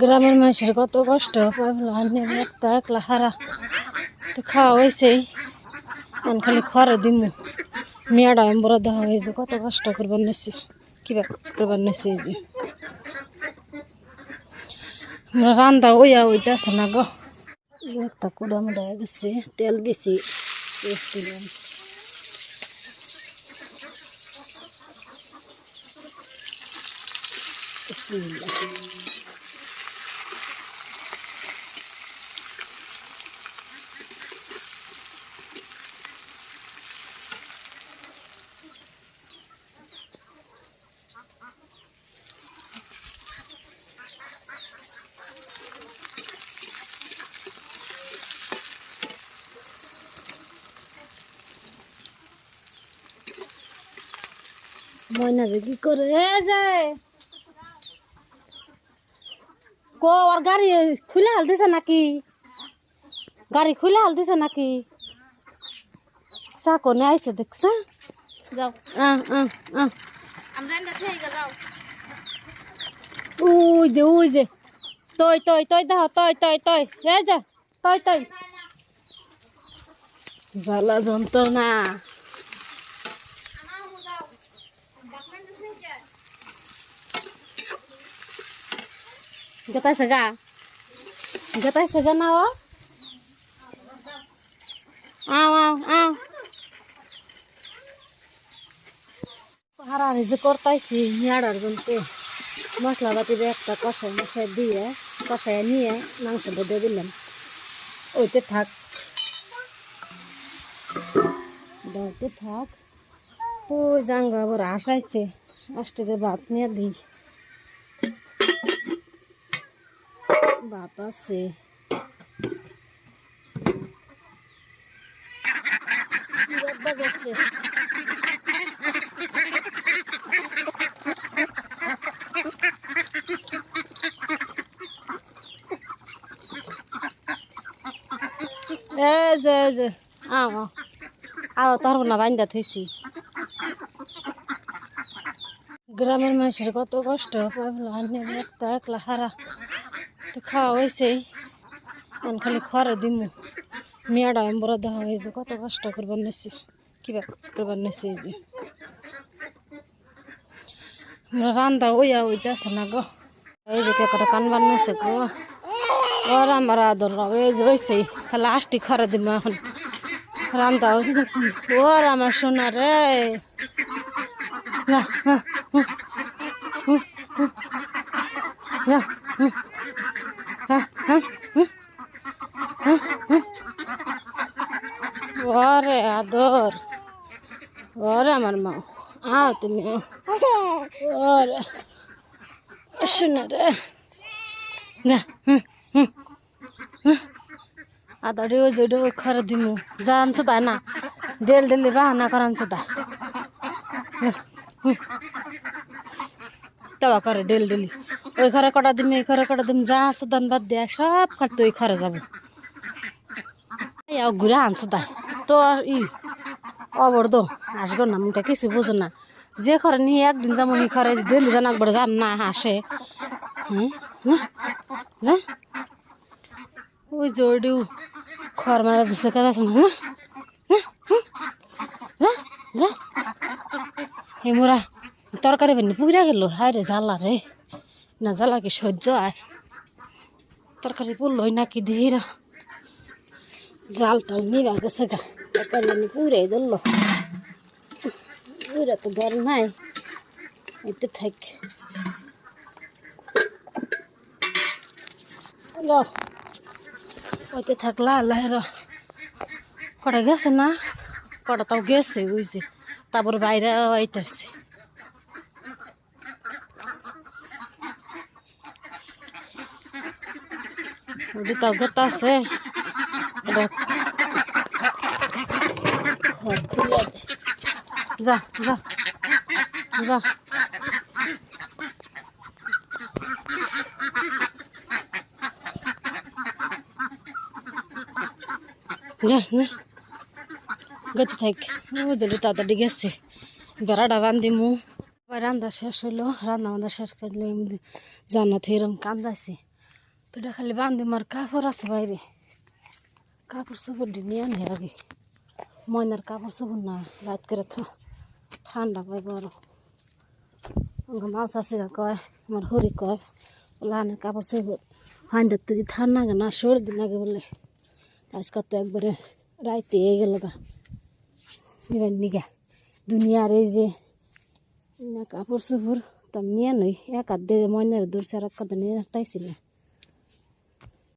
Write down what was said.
গ্রামের মানুষের কত কষ্ট? একটা একলা হারা। তো খাওয়া হয়েছেই এখন খালি খরে দিমু। মেয়াটা বড় দেওয়া হয়েছে কত কষ্ট করবার নিচ্ছি কিবা করবার নিচ্ছি আমরা রান্দা ওইয়া ওইতেছে না গো। একটা কুড়া মুড়া গেছে তেল দিছি, পেস্ট দিলাম। ময়না যে কি করে এ যায় কো আর গাড়ি খুলে হাল দিছে নাকি? গাড়ি খুলে হাল দিছে নাকি? চা কোনে আইছে দেখছ? যাও। ওই যে ওই যে। তই তই তই দাও তই তই তই। রে যা তই তই। জ্বালা যন্ত্রণা। Gata saga. Gata saga na o. Aw aw aw. হারাহারি যে করতাইছি, নিয়াড়ার বলতে মশলা দিয়ে একটা কষাই মশাই দিয়ে কষাই নিয়ে মাংস দিয়ে দিলাম ওইতে থাক ওইতে থাক ওই জাঙ্গা আবার আসাইছে অস্ট্রেলিয়া ভাত নিয়ে দিই রব্বা গেছে এই যে এই যে না বাইন্দা থইছি। গ্রামের মানুষের কত কষ্ট একটা একলা হারা। তো খাওয়া হয়েছেই এখন খালি খরে দিমু মেয়াটা বড় দেওয়া হয়েছে কত কষ্ট করবার নিচ্ছি কিবা করবার নিচ্ছি এই যে আমরা রান্দা ওইয়া ওইতেছে না গো এই যে কে কটা কান বান্নাছে গো ওর আমার আদর এই যে হয়েছেই খালি আষ্টি খরে দিমু এখন রান্দা ওর আমার সোনা রে না না না আদর ওরে আমার মা। আও তুমি। ওরে শোনা রে। না আদা রে ওই যে খরে দিমু। জানছো তাই না। ডেল ডেলি বাহানা করানছো তা তাওয়া করে ডেল ডেলি। ওই ঘরে কটা দিম, এই ঘরে কটা দিম, যা সুদান বাদ দিয়া, সব কাটতে ওই ঘরে যাব। ঘুরে আনছো তাই। তো ই অবর দো। আসব না মুখটা কিছু বুঝো না। যে ঘরে নিয়ে একদিন যাব নি ঘরে ডেলি জানা একবার জান না হ্যাঁ, যা। ওই জোরডিও খর মারা দিছে কাজ আছে না? যা যা। হে মোরা তরকারি বানি পুরা গেল? হায় রে জ্বালা রে। না জ্বালা কি সহ্য আয় তরকারি পুরলই নাকি ধীরা। জাল টাল নিবা গেছে গা। পুরাই ধরলো পুরা তো ধর নাই এতে থাক লো ওইতে থাকলা আল্লাহ র কটা গেছে না কটা তাও গেছে বুঝছে তারপর বাইরে আইতেছে ওদি তাও গেতে আছে যা যা যা। যা যা। গতি থাক যদি তাড়াতাড়ি গেছে। বেড়াটা বান্ধি মু রান্না শেষ হলো, রান্না বান্না শেষ করলে জানা এরম কান্দাছে তো এটা খালি বান্ধি মার কাপড় আছে বাইরে। কাপড় চোপড় নিয়ে আনে আগে। ময়নার কাপড় চোপড় না রাত করে তো ঠান্ডা পাইব আরও। মাছ আছে কয়, আমার হরি কয় আনে কাপড় চোপড় হান্ডার থেকে ঠান্ডা গে, না সর্দি লাগে বলে। আজকাল তো একবারে রাইতে হয়ে গেল গা। এবার নিগা, দুনিয়ার এই যে কাপড় চোপড় তো নিয়ে নই, এক হাত দিয়ে ময়নার দূর চার এক কথা নিয়ে তাইছিল